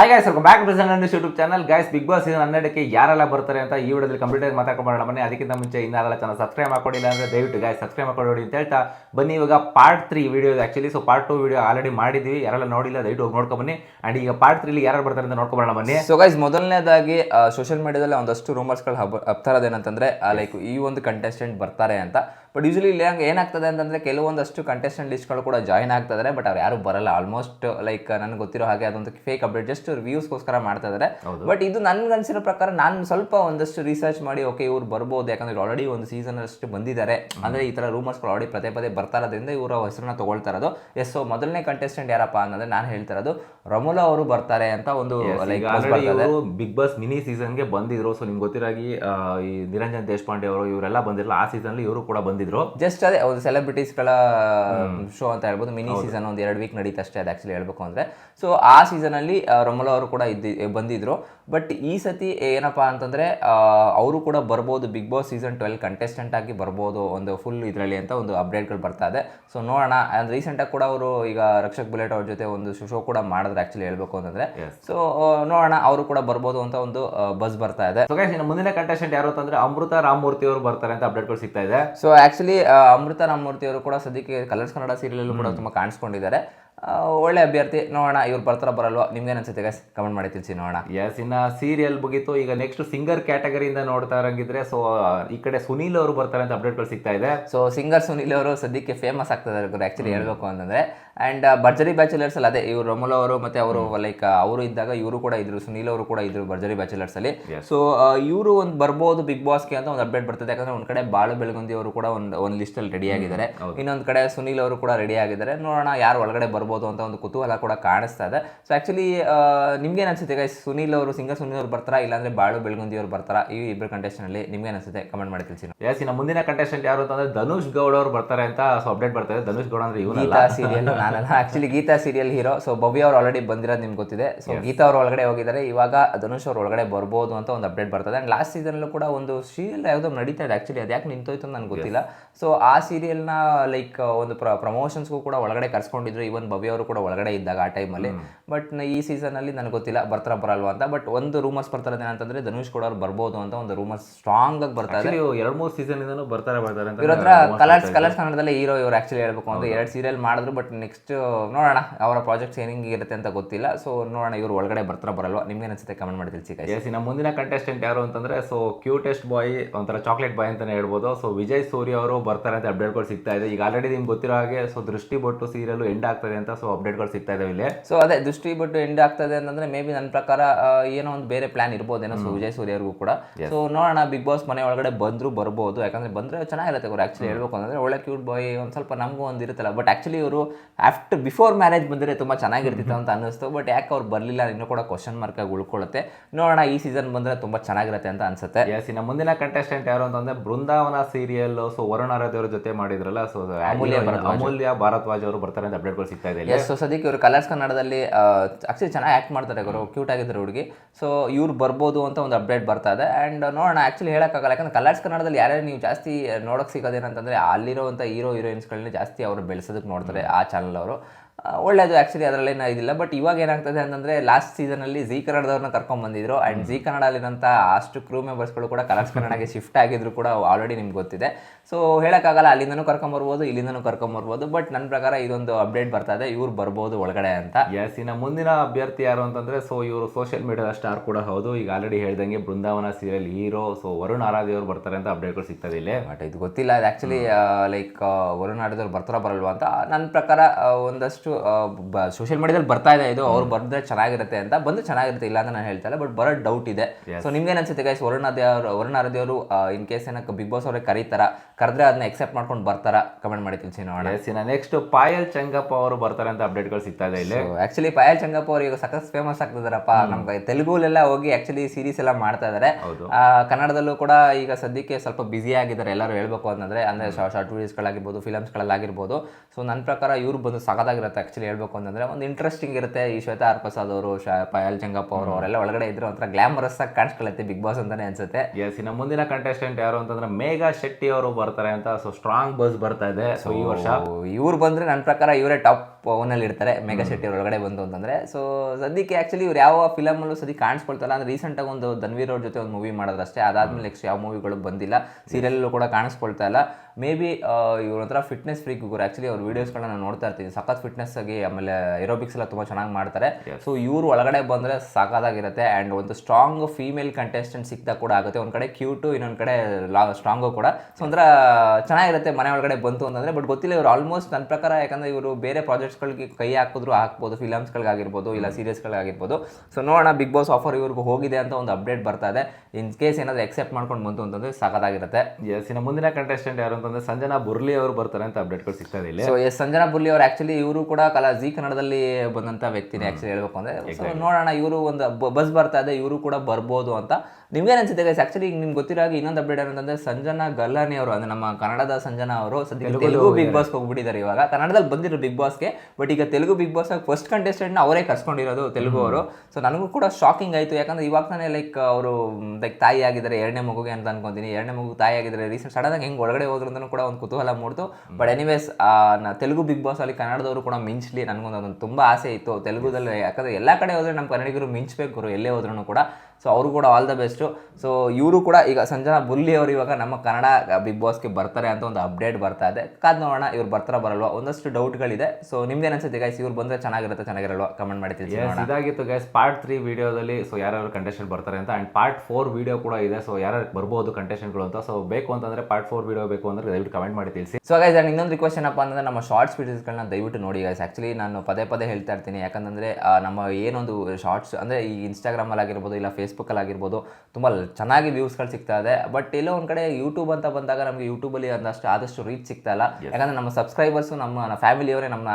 Hi guys welcome back to ನನ್ನ YouTube channel guys Bigg Boss season ಹನ್ನೆರಡಕ್ಕೆ ಯಾರೆಲ್ಲ ಬರ್ತಾರೆ ಅಂತ ಈ ವಿಡಿಯೋದಲ್ಲಿ ಕಂಪ್ಲೀಟ್ ಆಗಿ ಮಾತಾಡ್ಕೊಂಡು ಬನ್ನಿ, ಅದಕ್ಕಿಂತ ಮುಂಚೆ ಇನ್ನಾರೆಲ್ಲ ಚಾನಲ್ ಸಬ್ಸ್ಕ್ರೈಬ್ ಮಾಡ್ಕೊಂಡಿಲ್ಲ ಅಂದರೆ ದಯವಿಟ್ಟು ಗೈಸ್ ಸಬ್ಸ್ಕ್ರೈಬ್ ಮಾಡ್ಕೊಳ್ಳಿ ಅಂತ ಹೇಳ್ತಾ ಬನ್ನಿ. ಇವಾಗ part three video actually so part two video already ಮಾಡಿದ್ವಿ. ಯಾರೆಲ್ಲ ನೋಡಿಲ್ಲ, ದಯವಿಟ್ಟು ಹೋಗಿ ನೋಡ್ಕೊ ಬನ್ನಿ. ಆ್ಯಂಡ್ ಈಗ ಪಾರ್ಟ್ ತ್ರೀಲಿ ಯಾರು ಬರ್ತಾರೆ ಅಂತ ನೋಡ್ಕೊಂಬರೋಣ ಬನ್ನಿ. ಸೊ ಗೈಸ್ ಮೊದಲನೇದಾಗಿ ಸೋಷಿಯಲ್ ಮೀಡಿಯಾದಲ್ಲಿ ಒಂದಷ್ಟು ರೂಮರ್ಸ್ಗಳು ಹಬ್ ಹಬ್ತಾರದೇನಂತಂದರೆ ಲೈಕ್ ಈ ಒಂದು ಕಂಟೆಸ್ಟೆಂಟ್ ಬರ್ತಾರೆ ಅಂತ. ಬಟ್ ಯೂಶಲಿ ಇಲ್ಲಿ ಹಂಗೆ ಏನಾಗ್ತದೆ ಅಂತಂದ್ರೆ ಕೆಲವೊಂದಷ್ಟು ಕಂಟೆಸ್ಟೆಂಟ್ ಲಿಸ್ಟ್ಗಳು ಕೂಡ ಜಾಯ್ನ್ ಆಗ್ತಿದ್ದಾರೆ ಬಟ್ ಅವ್ರು ಯಾರು ಬರಲ್ಲ. ಆಲ್ಮೋಸ್ಟ್ ಲೈಕ್ ನನಗೆ ಗೊತ್ತಿರೋ ಹಾಗೆ ಅದೊಂದು ಫೇಕ್ ಅಪ್ಡೇಟ್ ಜಸ್ಟ್ ವ್ಯೂಸ್ಗೋಸ್ಕರ ಮಾಡ್ತಾ ಇದ್ದಾರೆ ಬಟ್ ಇದು ನನ್ಗೆ ಅನ್ಸಿರೋ ಪ್ರಕಾರ ನಾನು ಸ್ವಲ್ಪ ಒಂದಷ್ಟು ರಿಸರ್ಚ್ ಮಾಡಿ ಓಕೆ ಇವ್ರು ಬರ್ಬೋದು ಯಾಕಂದ್ರೆ ಆಲ್ರೆಡಿ ಒಂದು ಸೀಸನ್ ಅಷ್ಟು ಬಂದಿದ್ದಾರೆ. ಅಂದರೆ ಈ ತರ ರೂಮರ್ಸ್ಗಳು ಆಲ್ರೆಡಿ ಪದೇ ಪದೇ ಬರ್ತಾ ಇರೋದ್ರಿಂದ ಇವರ ಹೆಸರನ್ನ ತಗೊಳ್ತಾ ಇರೋದು. ಎಸ್ ಸೊ ಮೊದಲನೇ ಕಂಟೆಸ್ಟೆಂಟ್ ಯಾರಪ್ಪ ಅಂತಂದ್ರೆ ನಾನು ಹೇಳ್ತಾ ಇರೋದು ರಮುಲಾ ಅವರು ಬರ್ತಾರೆ ಅಂತ ಒಂದು ಲೈಕ್ ಅವರು ಬಿಗ್ ಬಾಸ್ ಮಿನಿ ಸೀಸನ್ಗೆ ಬಂದಿದ್ರು. ಸೊ ನಿಮ್ಗೆ ಗೊತ್ತಿರಾಗಿ ಈ ನಿರಂಜನ್ ದೇಶಪಾಂಡೆ ಅವರು ಇವರೆಲ್ಲ ಬಂದಿರಲ್ಲ. ಆ ಸೀಸನ್ ಇವರು ಕೂಡ ಬಂದಿದ್ರು. ಜಸ್ಟ್ ಅದೇ ಒಂದು ಸೆಲೆಬ್ರಿಟೀಸ್ಗಳ ಶೋ ಅಂತ ಹೇಳ್ಬೋದು. ಮಿನಿ ಸೀಸನ್ ಒಂದು ಎರಡು ವೀಕ್ ನಡೀತು ಅಷ್ಟೇ ಅದು ಆ್ಯಕ್ಚುಲಿ ಹೇಳ್ಬೇಕು ಅಂದರೆ. ಸೊ ಆ ಸೀಸನಲ್ಲಿ ರೊಮಲೋ ಅವರು ಕೂಡ ಇದ್ದು ಬಂದಿದ್ರು. ಬಟ್ ಈ ಸತಿ ಏನಪ್ಪಾ ಅಂತಂದರೆ ಅವರು ಕೂಡ ಬರ್ಬೋದು. Bigg Boss season twelve contestant ಆಗಿ ಬರ್ಬೋದು ಒಂದು ಫುಲ್ ಇದರಲ್ಲಿ ಅಂತ ಒಂದು ಅಪ್ಡೇಟ್ಗಳು ಬರ್ತಾ ಇದೆ. ಸೊ ನೋಡೋಣ. ಆ್ಯಂಡ್ ರೀಸೆಂಟಾಗಿ ಕೂಡ ಅವರು ಈಗ ರಕ್ಷಕ್ ಬುಲೆಟ್ ಅವ್ರ ಜೊತೆ ಒಂದು ಶೋ ಕೂಡ ಮಾಡಿದ್ರೆ ಆ್ಯಕ್ಚುಲಿ ಹೇಳ್ಬೇಕು ಅಂತಂದರೆ. ಸೊ ನೋಡೋಣ. ಅವರು ಕೂಡ ಬರ್ಬೋದು ಅಂತ ಒಂದು ಬಸ್ ಬರ್ತಾ ಇದೆ. ಸೊ ಮುಂದಿನ ಕಂಟೆಸ್ಟೆಂಟ್ ಯಾರು ಅಂತಂದ್ರೆ ಅಮೃತ ರಾಮಮೂರ್ತಿ ಅವರು ಬರ್ತಾರೆ ಅಂತ ಅಪ್ಡೇಟ್ಗಳು ಸಿಗ್ತಾ ಇದೆ. ಸೊ ಆ್ಯಕ್ಚುಲಿ ಅಮೃತ ರಾಮಮೂರ್ತಿ ಅವರು ಕೂಡ ಸದ್ಯಕ್ಕೆ ಕಲರ್ಸ್ ಕನ್ನಡ ಸೀರಿಯಲ್ ಕೂಡ ತುಂಬ ಕಾಣಿಸ್ಕೊಂಡಿದ್ದಾರೆ. ಒಳ್ಳೆ ಅಭ್ಯರ್ಥಿ ನೋಡೋಣ ಇವ್ರು ಬರ್ತಾರ ಬರಲ್ವಾ ನಿಮ್ಗೇನು ಅನ್ಸುತ್ತೆ ಗೈಸ್ ಕಮೆಂಟ್ ಮಾಡಿ ತಿಳಿಸಿ ನೋಡೋಣ. ಎಸ್ ಇನ್ನ ಸೀರಿಯಲ್ ಮುಗೀತು. ಈಗ ನೆಕ್ಸ್ಟ್ ಸಿಂಗರ್ ಕ್ಯಾಟಗರಿಯಿಂದ ನೋಡ್ತಾ ಇರಂಗಿದ್ರೆ ಸೊ ಈ ಕಡೆ ಸುನೀಲ್ ಅವರು ಬರ್ತಾರೆ ಅಂತ ಅಪ್ಡೇಟ್ಗಳು ಸಿಗ್ತಾ ಇದೆ. ಸೊ ಸಿಂಗರ್ ಸುನೀಲ್ ಅವರು ಸದ್ಯಕ್ಕೆ ಫೇಮಸ್ ಆಗ್ತಿದ್ದಾರೆ ಗುರು ಆ್ಯಕ್ಚುಲಿ ಹೇಳಬೇಕು ಅಂತಂದ್ರೆ. ಆ್ಯಂಡ್ ಭರ್ಜರಿ ಬ್ಯಾಚುಲರ್ಸ್ ಅಲ್ಲಿ ಅದೇ ಇವರು ರಮುಲ ಅವರು ಮತ್ತೆ ಅವರು ಲೈಕ್ ಅವರು ಇದ್ದಾಗ ಇವರು ಕೂಡ ಇದ್ರು ಸುನೀಲ್ ಅವರು ಕೂಡ ಇದ್ರು ಭರ್ಜರಿ ಬ್ಯಾಚುಲರ್ಸ್ ಅಲ್ಲಿ. ಸೊ ಇವರು ಒಂದು ಬರ್ಬೋದು ಬಿಗ್ ಬಾಸ್ಗೆ ಅಂತ ಒಂದು ಅಪ್ಡೇಟ್ ಬರ್ತದೆ. ಯಾಕಂದ್ರೆ ಒಂದು ಕಡೆ ಬಾಳು ಬೆಳಗುಂದಿ ಅವರು ಕೂಡ ಒಂದು ಒಂದು ಲಿಸ್ಟಲ್ಲಿ ರೆಡಿ ಆಗಿದ್ದಾರೆ. ಇನ್ನೊಂದು ಕಡೆ ಸುನೀಲ್ ಅವರು ಕೂಡ ರೆಡಿ ಆಗಿದ್ದಾರೆ. ನೋಡೋಣ ಯಾರು ಒಳಗಡೆ ಬರ್ಬೋದು ಅಂತ ಒಂದು ಕುತೂಹಲ ಕೂಡ ಕಾಣಿಸ್ತಾ ಇದೆ. ಸೊ ಆಕ್ಚುಲಿ ನಿಮ್ಗೆ ಅನಿಸುತ್ತೆ ಗೈಸ್ ಸುನೀಲ್ ಅವರು ಸಿಂಗರ್ ಸುನೀಲ್ ಅವರು ಬರ್ತಾರಾ? ಇಲ್ಲಾಂದ್ರೆ ಬಾಳು ಬೆಳಗುಂದಿ ಅವರು ಬರ್ತಾರಾ? ಈ ಇಬ್ಬರು ಕಂಟೆಸ್ಟ್ನಲ್ಲಿ ನಿಮ್ಗೆ ಅನಿಸುತ್ತೆ? ಕಮೆಂಟ್ ಮಾಡಿ ತಿಳಿಸಿ ಎಸ್ ಇನ್ನ ಮುಂದಿನ ಕಂಟೆಸ್ಟೆಂಟ್ ಯಾರು ಅಂತಂದ್ರೆ ಧನುಷ್ ಗೌಡ ಅವರು ಬರ್ತಾರೆ ಅಂತ ಸೊ ಅಪ್ಡೇಟ್ ಬರ್ತಾರೆ ಧನುಷ್ ಗೌಡ ಅಂದ್ರೆ ಇವನಲ್ಲ. ಸೀರಿಯಲ್ ನಾನಲ್ಲ. Actually Geetha serial hero so Bhavya ಅವ್ರು ಆಲ್ರೆಡಿ ಬಂದಿರೋದು ನಿಮ್ಗೆ ಗೊತ್ತಿದೆ. ಸೊ ಗೀತಾ ಅವ್ರ ಒಳಗಡೆ ಹೋಗಿದ್ದಾರೆ. ಇವಾಗ ಧನುಷ್ ಅವ್ರ ಒಳಗಡೆ ಬರ್ಬೋದು ಅಂತ ಒಂದು ಅಪ್ಡೇಟ್ ಬರ್ತದೆ. ಆ್ಯಂಡ್ ಲಾಸ್ಟ್ ಸೀಸನ್ ಕೂಡ ಒಂದು ಸೀರಿಯಲ್ ಯಾವುದೋ ನಡೀತಾ ಇದೆ. ಆ್ಯಕ್ಚುಲಿ ಅದು ಯಾಕೆ ನಿಂತೋಯ್ತು ಅಂತ ನನಗೆ ಗೊತ್ತಿಲ್ಲ. ಸೊ ಆ ಸೀರಿಯಲ್ನ ಲೈಕ್ ಒಂದು ಪ್ರ ಪ್ರಮೋಷನ್ಸ್ಗೂ ಕೂಡ ಒಳಗಡೆ ಕರ್ಸ್ಕೊಂಡಿದ್ರು. ಇವನ್ ಭವ್ಯ ಅವರು ಕೂಡ ಒಳಗಡೆ ಇದ್ದಾಗ ಆ ಟೈಮಲ್ಲಿ ಬಟ್ ಈ ಸೀಸನಲ್ಲಿ ಅಲ್ಲಿ ನನಗೆ ಗೊತ್ತಿಲ್ಲ. ಬರ್ತಾರ ಬರಲ್ವಾ ಅಂತ. ಬಟ್ ಒಂದು ರೂಮರ್ಸ್ ಬರ್ತಾರೆ ಏನಂತಂದ್ರೆ ಧನುಷ್ ಕೂಡ ಅವ್ರು ಬರ್ಬೋದು ಅಂತ ಒಂದು ರೂಮರ್ಸ್ ಸ್ಟ್ರಾಂಗ್ ಆಗಿ ಬರ್ತಾರೆ ಎರಡು ಮೂರು ಸೀಸನ್ ಬರ್ತಾರೆ ಬರ್ತಾರೆ ಅಂತ ಇವ್ರ ಹತ್ರ ಕಲರ್ಸ್ ಕಲರ್ಸ್ ಕನ್ನಡದಲ್ಲಿ ಹೀರೋ ಇವರು ಆಕ್ಚುಲಿ ಹೇಳ್ಬೇಕು ಅಂದ್ರೆ ಎರಡು ಸೀರಿಯಲ್ ಮಾಡಿದ್ರು. ಬಟ್ ನೆಕ್ಸ್ಟ್ ನೋಡೋಣ ಅವರ ಪ್ರಾಜೆಕ್ಟ್ಸ್ ಏನಿಂಗ್ ಇರುತ್ತೆ ಅಂತ ಗೊತ್ತಿಲ್ಲ. ಸೊ ನೋಡೋಣ ಇವರು ಒಳಗಡೆ ಬರ್ತಾರೆ ಬರಲ್ವಾ. ನಿಮ್ಗೆ ಅನಿಸುತ್ತೆ ಕಮೆಂಟ್ ಮಾಡಿ ತಿಳಿಸಿ ಕೈ ಎಸ್ ನಮ್ಮ ಮುಂದಿನ ಕಂಟೆಸ್ಟೆಂಟ್ ಯಾರು ಅಂತಂದ್ರೆ ಸೊ ಕ್ಯೂಟೆಸ್ಟ್ ಬಾಯ್ ಒಂಥರ ಚಾಕ್ಲೇಟ್ ಬಾಯ್ ಅಂತಲೇ ಹೇಳ್ಬೋದು. ಸೊ ವಿಜಯ್ ಸೂರ್ಯ ಅವರು ಬರ್ತಾರೆ ಅಂತ ಅಪ್ಡೇಟ್ಗಳು ಸಿಗ್ತಾ ಇದೆ. ಈಗ ಆಲ್ರೆಡಿ ನಿಮ್ಗೆ ಗೊತ್ತಿರೋ ಹಾಗೆ ಸೊ ದೃಷ್ಟಿ ಬೊಟ್ಟು ಸೀರಿಯಲ್ ಎಂಡ್ ಆಗ್ತದೆ ಅಂತ ಸೊ ಅಪ್ಡೇಟ್ಗಳು ಸಿಗ್ತಾ ಇದಾವೆ ಇಲ್ಲಿ. ಸೊ ಅದೇ ದೃಷ್ಟಿ ಬೊಟ್ಟು ಎಂಡ್ ಆಗ್ತದೆ ಅಂತಂದ್ರೆ ಮೇ ಬಿ ನನ್ನ ಪ್ರಕಾರ ಏನೋ ಒಂದು ಬೇರೆ ಪ್ಲಾನ್ ಇರ್ಬೋದೇನೋ ಸೊ ವಿಜಯ್ ಸೂರ್ಯ ಅವ್ರಿಗೂ ಕೂಡ. ಸೊ ನೋಡೋಣ ಬಿಗ್ ಬಾಸ್ ಮನೆ ಒಳಗಡೆ ಬಂದ್ರು ಬರ್ಬೋದು. ಯಾಕಂದ್ರೆ ಬಂದ್ರೆ ಚೆನ್ನಾಗಿರುತ್ತೆ ಅವರು ಆಕ್ಚುಲಿ ಹೇಳ್ಬೇಕು ಅಂತಂದ್ರೆ ಒಳ್ಳೆ ಕ್ಯೂಟ್ ಬಾಯ್ ಒಂದು ಸ್ವಲ್ಪ ನಮಗೂ ಒಂದು ಇರುತ್ತಲ್ಲ. ಬಟ್ ಆಕ್ಚುಲಿ ಇವರು ಆಫ್ಟರ್ ಬಿಫೋರ್ ಮ್ಯಾರೇಜ್ ಬಂದರೆ ತುಂಬಾ ಚೆನ್ನಾಗಿರ್ತಿತ್ತು ಅಂತ ಅನ್ನಿಸ್ತು ಬಟ್ ಯಾಕೆ ಅವ್ರು ಬರಲಿಲ್ಲ ಇನ್ನೂ ಕೂಡ ಕ್ವಶನ್ ಮಾರ್ಕ್ ಆಗಿ ಉಳ್ಕೊಳ್ಳುತ್ತೆ. ನೋಡೋಣ ಈ ಸೀಸನ್ ಬಂದ್ರೆ ತುಂಬಾ ಚೆನ್ನಾಗಿರುತ್ತೆ ಅಂತ ಅನ್ಸುತ್ತೆ. ಎಸ್ ಇನ್ನ ಮುಂದಿನ ಕಂಟೆಸ್ಟೆಂಟ್ ಯಾರು ಅಂತಂದ್ರೆ ಬೃಂದಾವನ ಸೀರಿಯಲ್ ಸೊ ವರುಣ ಅವರ ಜೊತೆ ಮಾಡಿದ್ರಲ್ಲ ಸೊ ಅಮೂಲ್ಯ ಅಮೂಲ್ಯ ಭಾರದ್ವಾಜ್ ಅವರು ಬರ್ತಾರೆ ಅಂತ ಅಪ್ಡೇಟ್ಗಳು ಸಿಗ್ತಾ ಇದೆ ಎಸ್ ಸೊ ಸದ್ಯಕ್ಕೆ ಇವರು ಕಲರ್ಸ್ ಕನ್ನಡದಲ್ಲಿ ಆಕ್ಚುಲಿ ಚೆನ್ನಾಗಿ ಆ್ಯಕ್ಟ್ ಮಾಡ್ತಾರೆ ಅವರು ಕ್ಯೂಟ್ ಆಗಿದ್ದಾರೆ ಹುಡುಗಿ. ಸೊ ಇವ್ರು ಬರ್ಬೋದು ಅಂತ ಒಂದು ಅಪ್ಡೇಟ್ ಬರ್ತಾ ಇದೆ. ಆ್ಯಂಡ್ ನೋಡೋಣ ಆ್ಯಕ್ಚುಲಿ ಹೇಳೋಕ್ಕಾಗಲ್ಲ ಯಾಕಂದ್ರೆ ಕಲರ್ಸ್ ಕನ್ನಡದಲ್ಲಿ ಯಾರ್ಯಾರು ನೀವು ಜಾಸ್ತಿ ನೋಡೋಕೆ ಸಿಗೋದೇನಂತಂದ್ರೆ ಅಲ್ಲಿರೋವಂಥ ಹೀರೋ ಹೀರೋಯಿನ್ಸ್ಗಳನ್ನ ಜಾಸ್ತಿ ಅವರು ಬೆಳೆಸೋದಕ್ಕೆ ನೋಡ್ತಾರೆ ಆ ಚಾನಲ್ ಅವರು ಒಳ್ಳೇದು ಆ್ಯಕ್ಚುಲಿ ಅದರಲ್ಲೇನು ಇದಿಲ್ಲ. ಬಟ್ ಇವಾಗ ಏನಾಗ್ತದೆ ಅಂತಂದರೆ ಲಾಸ್ಟ್ ಸೀಸನಲ್ಲಿ ಜಿ ಕನ್ನಡದವ್ರನ್ನ ಕರ್ಕೊಂಬಂದಿದ್ರು ಆ್ಯಂಡ್ ಜಿ ಕನ್ನಡಲ್ಲಿರೋಂಥ ಅಷ್ಟು ಕ್ರೂ ಮೆಂಬರ್ಸ್ಗಳು ಕೂಡ ಕಲರ್ಸ್ ಕನ್ನಡಕ್ಕೆ ಶಿಫ್ಟ್ ಆಗಿದ್ರು ಕೂಡ ಆಲ್ರೆಡಿ ನಿಮ್ಗೆ ಗೊತ್ತಿದೆ. ಸೊ ಹೇಳೋಕ್ಕಾಗಲ್ಲ ಅಲ್ಲಿಂದನೂ ಕರ್ಕೊಂಬರ್ಬೋದು ಇಲ್ಲಿಂದನೂ ಕರ್ಕೊಂಬರ್ಬೋದು ಬಟ್ ನನ್ನ ಪ್ರಕಾರ ಇದೊಂದು ಅಪ್ಡೇಟ್ ಬರ್ತಾ ಇದೆ. ಇವ್ರು ಬರ್ಬೋದು ಒಳಗಡೆ ಅಂತ. ಎಸ್ ಇನ್ನು ಮುಂದಿನ ಅಭ್ಯರ್ಥಿ ಯಾರು ಅಂತಂದರೆ ಸೊ ಇವರು ಸೋಷಿಯಲ್ ಮೀಡಿಯಾದ ಸ್ಟಾರ್ ಕೂಡ ಹೌದು. ಈಗ ಆಲ್ರೆಡಿ ಹೇಳ್ದಂಗೆ Brindavana serial hero so Varun Aradhya ಅವರು ಬರ್ತಾರೆ ಅಂತ ಅಪ್ಡೇಟ್ಗಳು ಸಿಗ್ತದೆ ಇಲ್ಲಿ. ಬಟ್ ಇದು ಗೊತ್ತಿಲ್ಲ. ಅದು ಆ್ಯಕ್ಚುಲಿ ಲೈಕ್ ವರುಣ್ ಆರಾಧ್ಯವ್ರು ಬರ್ತಾರೋ ಬರಲ್ವಾ ಅಂತ. ನನ್ನ ಪ್ರಕಾರ ಆ, ಒಂದಷ್ಟು ಸೋಷಿಯಲ್ ಮೀಡಿಯಾದಲ್ಲಿ ಬರ್ತಾ ಇದೆ ಇದು ಅವ್ರು ಬಂದ್ರೆ ಚೆನ್ನಾಗಿರುತ್ತೆ ಅಂತ. ಬಂದು ಚೆನ್ನಾಗಿರುತ್ತೆ ಇಲ್ಲ ಅಂತ ನಾನು ಹೇಳ್ತಾ ಇಲ್ಲ ಬಟ್ ಬರೋ ಡೌಟ್ ಇದೆ. ಸೊ ನಿಮ್ಗೆ ಅನ್ಸುತ್ತೆ ಗೈಸ್ ವರುಣ್ ಅವರು ವರುಣ್ ಅವರು ಇನ್ ಕೇಸ್ ಏನಕ್ಕೆ ಬಿಗ್ ಬಾಸ್ ಅವರೇ ಕರೀತಾರ ಕರೆದ್ರೆ ಅದನ್ನ ಎಕ್ಸೆಪ್ಟ್ ಮಾಡ್ಕೊಂಡು ಬರ್ತಾರ ಕಮೆಂಟ್ ಮಾಡಿ ತಿಳಿಸಿ ನೋಡೋಣ. ನೆಕ್ಸ್ಟ್ ಪಾಯಲ್ ಚಂಗಪ್ಪ ಅವರು ಬರ್ತಾರೆ ಅಂತ ಅಪ್ಡೇಟ್ಗಳು ಸಿಗ್ತಾ ಇದೆ ಇಲ್ಲಿ. ಆಕ್ಚುಲಿ ಪಾಯಲ್ ಚಂಗಪ್ಪ ಅವರು ಈಗ ಸಖತ್ ಫೇಮಸ್ ಆಗ್ತಿದಾರಪ್ಪ. ನಮ್ಗೆ ತೆಲುಗುಲೆಲ್ಲ ಹೋಗಿ ಆಕ್ಚುಲಿ ಸೀರೀಸ್ ಎಲ್ಲ ಮಾಡ್ತಾ ಇದಾರೆ. ಕನ್ನಡದಲ್ಲೂ ಕೂಡ ಈಗ ಸದ್ಯಕ್ಕೆ ಸ್ವಲ್ಪ ಬ್ಯುಸಿ ಆಗಿದ್ದಾರೆ ಎಲ್ಲರೂ ಹೇಳ್ಬೇಕು ಅಂತಂದ್ರೆ ಅಂದ್ರೆ ಶಾರ್ಟ್ ವೀಡಿಯೋಸ್ಗಳಾಗಿರ್ಬೋದು ಫಿಲಮ್ಸ್ಗಳಲ್ಲಾಗಿರ್ಬೋದು ಸೊ ನನ್ನ ಪ್ರಕಾರ ಇವ್ರು ಬಂದು ಸಖತ್ತಾಗಿರುತ್ತೆ. ಆಕ್ಚುಲಿ ಹೇಳಬೇಕು ಅಂತಂದರೆ ಒಂದು ಇಂಟ್ರೆಸ್ಟಿಂಗ್ ಇರುತ್ತೆ ಈ ಶ್ವೇತಾ ಆರ್ ಪ್ರಸಾದ್ ಅವರು ಶಾ- ಪಾಯಲ್ ಚಂಗಪ್ಪ ಅವರು ಅವರೆಲ್ಲ ಒಳಗಡೆ ಇದ್ರೆ ಒಂಥರ ಗ್ಲಾಮರಸ್ ಆಗಿ ಕಾಣಿಸ್ಕೊಳ್ಳುತ್ತೆ ಬಿಗ್ ಬಾಸ್ ಅಂತಾನೆ ಅನ್ಸುತ್ತೆ. ಎಸ್ ಇನ್ನು ಮುಂದಿನ ಕಂಟೆಸ್ಟೆಂಟ್ ಯಾರು ಅಂತಂದ್ರೆ ಮೇಘಾ ಶೆಟ್ಟಿ ಅವರು ಬರ್ತಾರೆ ಅಂತ ಸೊ ಸ್ಟ್ರಾಂಗ್ ಬಸ್ ಬರ್ತಾ ಇದೆ. ಸೊ ಈ ವರ್ಷ ಇವ್ರು ಬಂದ್ರೆ ನನ್ನ ಪ್ರಕಾರ ಇವರೇ ಟಾಪ್ ಒನಲ್ಲಿ ಇರ್ತಾರೆ ಮೇಘಾ ಶೆಟ್ಟಿ ಅವ್ರ ಒಳಗಡೆ ಬಂತು ಅಂತಂದ್ರೆ. ಸೊ ಸದ್ಯಕ್ಕೆ ಆಕ್ಚುಲಿ ಇವ್ರು ಯಾವ ಫಿಲಮಲ್ಲೂ ಸದ್ಯ ಕಾಣಿಸ್ಕೊಳ್ತಲ್ಲ. ಅಂದ್ರೆ ರೀಸೆಂಟಾಗಿ ಒಂದು ಧನ್ವೀರ್ ಅವ್ರ ಜೊತೆ ಒಂದು ಮೂವಿ ಮಾಡೋದ್ರ ಅಷ್ಟೇ ಅದಾದ್ಮೇಲೆ ನೆಕ್ಸ್ಟ್ ಯಾವ ಮೂವಿಗಳು ಬಂದಿಲ್ಲ. ಸೀರಿಯಲ್ಲೂ ಕೂಡ ಕಾಣಿಸ್ಕೊಳ್ತಾ ಇಲ್ಲ. ಮೇ ಬಿ ಇವ್ರ ಹತ್ರ ಫಿಟ್ನೆಸ್ ಫ್ರೀಕ್ ಇವರು. ಆಕ್ಚುಲಿ ಅವ್ರ ವೀಡಿಯೋಸ್ಗಳನ್ನ ನಾನು ನೋಡ್ತಾ ಇರ್ತೀನಿ. ಸಖತ್ ಫಿಟ್ನೆಸ್ ಆಗಿ ಆಮೇಲೆ ಏರೋಬಿಕ್ಸ್ ಎಲ್ಲ ತುಂಬ ಚೆನ್ನಾಗಿ ಮಾಡ್ತಾರೆ. ಸೊ ಇವ್ರು ಒಳಗಡೆ ಬಂದರೆ ಸಾಕಾಗಿರುತ್ತೆ ಆ್ಯಂಡ್ ಒಂದು ಸ್ಟ್ರಾಂಗ್ ಫೀಮೇಲ್ ಕಂಟೆಸ್ಟೆಂಟ್ ಸಿಕ್ತಾ ಕೂಡ ಆಗುತ್ತೆ. ಒಂದು ಕಡೆ ಕ್ಯೂಟು ಇನ್ನೊಂದು ಕಡೆ ಲಾ ಸ್ಟ್ರಾಂಗು ಕೂಡ. ಸೊ ಒಂಥರ ಚೆನ್ನಾಗಿರುತ್ತೆ ಮನೆ ಒಳಗಡೆ ಬಂತು ಅಂತಂದರೆ. ಬಟ್ ಗೊತ್ತಿಲ್ಲ ಇವರು ಆಲ್ಮೋಸ್ಟ್ ನನ್ನ ಪ್ರಕಾರ ಯಾಕಂದರೆ ಇವರು ಬೇರೆ ಪ್ರಾಜೆಕ್ಟ್ಸ್ಗಳಿಗೆ ಕೈ ಹಾಕಿದ್ರು ಹಾಕ್ಬೋದು ಫಿಲಮ್ಸ್ಗಳಿಗಾಗಿರ್ಬೋದು ಇಲ್ಲ ಸೀರಿಯಸ್ಗಳಿಗಾಗಿರ್ಬೋದು ಸೊ ನೋಡೋಣ ಬಿಗ್ ಬಾಸ್ ಆಫರ್ ಇವ್ರಿಗೂ ಹೋಗಿದೆ ಅಂತ ಒಂದು ಅಪ್ಡೇಟ್ ಬರ್ತಾ ಇದೆ. ಇನ್ ಕೇಸ್ ಏನಾದರೂ ಎಕ್ಸೆಪ್ಟ್ ಮಾಡ್ಕೊಂಡು ಬಂತು ಅಂತಂದ್ರೆ ಸಾಕಾಗಿರುತ್ತೆ ಎಸ್ ಇನ್ನು ಮುಂದಿನ ಕಂಟೆಸ್ಟೆಂಟ್ ಯಾರು ಅಂತಂದ್ರೆ ಸಂಜನಾ ಬುರ್ಲಿ ಅವರು ಬರ್ತಾರೆ ಅಂತ ಅಪ್ಡೇಟ್ಗಳು ಸಿಗ್ತಾ ಇದೆ ಇಲ್ಲಿ. ಸೊ ಎಸ್ ಸಂಜನಾ ಬುರ್ಲಿ ಅವರು ಆಕ್ಚುಲಿ ಇವರು ಕೂಡ ಕಲಾ ಜಿ ಕನ್ನಡದಲ್ಲಿ ಬಂದಂತ ವ್ಯಕ್ತಿನೇ ಆಕ್ಚುಲಿ ಹೇಳ್ಬೇಕು ಅಂದ್ರೆ. ಸೊ ನೋಡೋಣ ಇವರು ಒಂದು ಬಸ್ ಬರ್ತಾ ಇದೆ ಇವರು ಕೂಡ ಬರ್ಬೋದು ಅಂತ. ನಿಮ್ಗೇನು ಅನ್ಸುತ್ತೆ ಗೈಸ್ ಆಕ್ಚುಲಿ ನಿಮ್ಗೆ ಗೊತ್ತಿರೋ ಹಾಗೆ ಇನ್ನೊಂದು ಅಪ್ಡೇಟ್ ಏನಂತಂದ್ರೆ ಸಂಜನಾ ಗಲ್ಲಾನಿ ಅವರು ಅಂದ್ರೆ ನಮ್ಮ ಕನ್ನಡದ ಸಂಜನಾ ಅವರು ಸದ್ಯ ಬಿಗ್ ಬಾಸ್ಗೆ ಹೋಗ್ಬಿಟ್ಟಿದ್ದಾರೆ ಇವಾಗ. ಕನ್ನಡದಲ್ಲಿ ಬಂದಿರೋ ಬಿಗ್ ಬಾಸ್ಗೆ ಬಟ್ ಈಗ ತೆಲುಗು ಬಿಗ್ ಬಾಸ್ ಫಸ್ಟ್ ಕಂಟೆಸ್ಟೆಂಟ್ನ ಅವರೇ ಕರ್ಸ್ಕೊಂಡಿರೋದು ತೆಲುಗು ಅವರು ಸೊ ನನಗೂ ಕೂಡ ಶಾಕಿಂಗ್ ಆಯಿತು. ಯಾಕಂದ್ರೆ ಇವಾಗ ತಾನೇ ಲೈಕ್ ಅವರು ಲೈಕ್ ತಾಯಿ ಆಗಿದ್ದಾರೆ ಎರಡನೇ ಮಗುಗೆ ಅಂತ ಅನ್ಕೊಂತೀನಿ. ಎರಡನೇ ಮಗು ತಾಯಿ ಆಗಿದ್ದಾರೆ. ರೀಸೆಂಟ್ ಸಡನ್ ಆಗಿ ಹೆಂಗೆ ಒಳಗಡೆ ಹೋದ್ರು ಕೂಡ ಒಂದು ಕುತೂಹಲ ಮೂಡ್ತು. But anyways Telugu Bigg Boss ಅಲ್ಲಿ ಕನ್ನಡದವರು ಕೂಡ ಮಿಂಚ್ಲಿ. ನನಗೊಂದು ಅದೊಂದು ತುಂಬ ಆಸೆ ಇತ್ತು. ತೆಲುಗುದಲ್ಲಿ ಯಾಕಂದ್ರೆ ಎಲ್ಲ ಕಡೆ ಹೋದರೆ ನಮ್ಮ ಕನ್ನಡಿಗರು ಮಿಂಚಬೇಕು ಗುರು ಎಲ್ಲೇ ಹೋದ್ರೂ ಕೂಡ. ಸೊ ಅವರು ಕೂಡ ಆಲ್ ದ ಬೆಸ್ಟು ಸೊ ಇವರು ಕೂಡ ಈಗ ಸಂಜನಾ ಬುಲ್ಲಿ ಅವರು ಇವಾಗ ನಮ್ಮ ಕನ್ನಡ ಬಿಗ್ ಬಾಸ್ಗೆ ಬರ್ತಾರೆ ಅಂತ ಒಂದು ಅಪ್ಡೇಟ್ ಬರ್ತಾ ಇದೆ. ಕಾದ್ ನೋಡೋಣ ಇವ್ರು ಬರ್ತಾರ ಬರಲ್ವಾ? ಒಂದಷ್ಟು ಡೌಟ್ಗಳಿದೆ ಸೊ ನಿಮ್ದೇನು ಅನ್ಸುತ್ತೆ ಗೈಸ್ ಇವ್ರು ಬಂದ್ರೆ ಚೆನ್ನಾಗಿರುತ್ತೆ ಚೆನ್ನಾಗಿರಲ್ವಾ? ಕಮೆಂಟ್ ಮಾಡಿ ತಿಳಿಸಿ Yes, ಇದಾಗಿತ್ತು ಗೈಸ್ ಪಾರ್ಟ್ ತ್ರೀ ವಿಡಿಯೋದಲ್ಲಿ ಸೊ ಯಾರ್ಯಾರು ಕಂಟೆಸ್ಟೆಂಟ್ ಬರ್ತಾರೆ ಅಂತ ಅಂಡ್ ಪಾರ್ಟ್ ಫೋರ್ ವಿಡಿಯೋ ಕೂಡ ಇದೆ ಸೊ ಯಾರು ಬರ್ಬೋದು ಕಂಟೆಸ್ಟೆಂಟ್ಗಳು ಅಂತ ಸೊ ಬೇಕು ಅಂತಂದ್ರೆ ಪಾರ್ಟ್ ಫೋರ್ ವಿಡಿಯೋ ಬೇಕು ಅಂದ್ರೆ ದಯವಿಟ್ಟು ಕಮೆಂಟ್ ಮಾಡಿ ತಿಳಿಸಿ. ಸೊ ಗೈಸ್ ಅಂಡ್ ಇನ್ನೊಂದು ರಿಕ್ವೆಸ್ಟ್ ಏನಪ್ಪ ಅಂದರೆ ನಮ್ಮ ಶಾರ್ಟ್ಸ್ ವೀಡಿಯೋಸ್ಗಳನ್ನ ದಯವಿಟ್ಟು ನೋಡಿ ಗೈಸ್ ಆ್ಯಕ್ಚುಲಿ ನಾನು ಪದೇ ಪದೇ ಹೇಳ್ತಾ ಇರ್ತೀನಿ. ಯಾಕಂತಂದರೆ ನಮ್ಮ ಏನೊಂದು ಶಾರ್ಟ್ಸ್ ಅಂದರೆ ಈ ಇನ್ಸ್ಟಾಗ್ರಾಮಲ್ಲಿ ಆಗಿರ್ಬೋದು ಇಲ್ಲ ಫೇಸ್ಬುಕ್ಕಲ್ಲಿ ಆಗಿರ್ಬೋದು ತುಂಬಾ ಚೆನ್ನಾಗಿ ವ್ಯೂಸ್ಗಳು ಸಿಗ್ತಾ ಇದೆ. ಬಟ್ ಎಲ್ಲೋ ಒಂದು ಕಡೆ ಯೂಟ್ಯೂಬ್ ಅಂತ ಬಂದಾಗ ನಮಗೆ ಯೂಟ್ಯೂಬಲ್ಲಿ ಅಂದಷ್ಟು ಆದಷ್ಟು ರೀಚ್ ಸಿಗ್ತಾ ಇಲ್ಲ. ಯಾಕಂದ್ರೆ ನಮ್ಮ ಸಬ್ಸ್ಕ್ರೈಬರ್ಸು ನಮ್ಮ ಫ್ಯಾಮಿಲಿಯವರೇ ನಮ್ಮ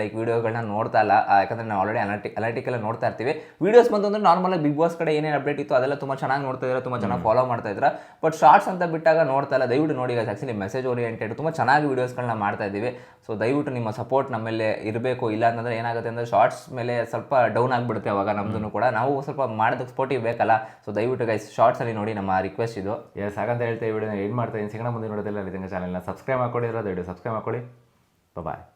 ಲೈಕ್ ವೀಡಿಯೋಗಳನ್ನ ನೋಡ್ತಾ ಇಲ್ಲ. ಯಾಕಂದ್ರೆ ನಾವು ಆಲ್ರೆಡಿ ಅನಾಟಿ ಅನಲಿಟಿಕಲ್ ನೋಡ್ತಾ ಇರ್ತೀವಿ. ವೀಡಿಯೋಸ್ ಬಂತು ಅಂದ್ರೆ ನಾರ್ಮಲ್ ಬಿಗ್ ಬಾಸ್ ಕಡೆ ಏನೇನು ಅಪ್ಡೇಟ್ ಇತ್ತು ಅದೆಲ್ಲ ತುಂಬ ಚೆನ್ನಾಗಿ ನೋಡ್ತಾ ಇದ್ದಾರೆ ತುಂಬ ಚೆನ್ನಾಗಿ ಫಾಲೋ ಮಾಡ್ತಾ ಇದ್ರ ಬಟ್ ಶಾರ್ಟ್ಸ್ ಅಂತ ಬಿಟ್ಟಾಗ ನೋಡ್ತಾ ಇಲ್ಲ. ದಯವಿಟ್ಟು ನೋಡಿ ಆ್ಯಕ್ಚುಲಿ ಮೆಸೇಜ್ ಓರಿಯೆಂಟೆಡ್ ತುಂಬ ಚೆನ್ನಾಗಿ ವೀಡಿಯೋಸ್ಗಳನ್ನ ಮಾಡ್ತಾ ಇದ್ದೀವಿ. ಸೊ ದಯವಿಟ್ಟು ನಿಮ್ಮ ಸಪೋರ್ಟ್ ನಮ್ಮ ಮೇಲೆ ಇರಬೇಕು. ಇಲ್ಲ ಅಂತಂದ್ರೆ ಏನಾಗುತ್ತೆ ಅಂದರೆ ಶಾರ್ಟ್ಸ್ ಮೇಲೆ ಸ್ವಲ್ಪ ಡೌನ್ ಆಗಿಬಿಡುತ್ತೆ ಅವಾಗ ನಮ್ಮದನ್ನು ಕೂಡ. ನಾವು ಸ್ವಲ್ಪ ಮಾಡೋದಕ್ಕೆ ಸ್ಪೋರ್ಟಿವ್ ಬೇಕಲ್ಲ ಸೊ ದಯವಿಟ್ಟು ಗೈಸ್ ಶಾರ್ಟ್ಸಲ್ಲಿ ನೋಡಿ ನಮ್ಮ ರಿಕ್ವೆಸ್ಟ್ ಇದು. ಎಸ್ ಹಾಗಂತ ಹೇಳ್ತಾ ಈ ವಿಡಿಯೋ ಏನು ಮಾಡ್ತಾ ಇದ್ದೀನಿ ಸಿಗೋಣ ಮುಂದೆ ನೋಡೋದಿಲ್ಲ ಚಾನಲ್ನ ಸಬ್ಸ್ಕ್ರೈಬ್ ಮಾಡ್ಕೊಂಡಿರೋ ದಯವಿಟ್ಟು ಸಬ್ಸ್ಕ್ರೈಬ್ ಮಾಡ್ಕೊಳ್ಳಿ. ಬಾಯ್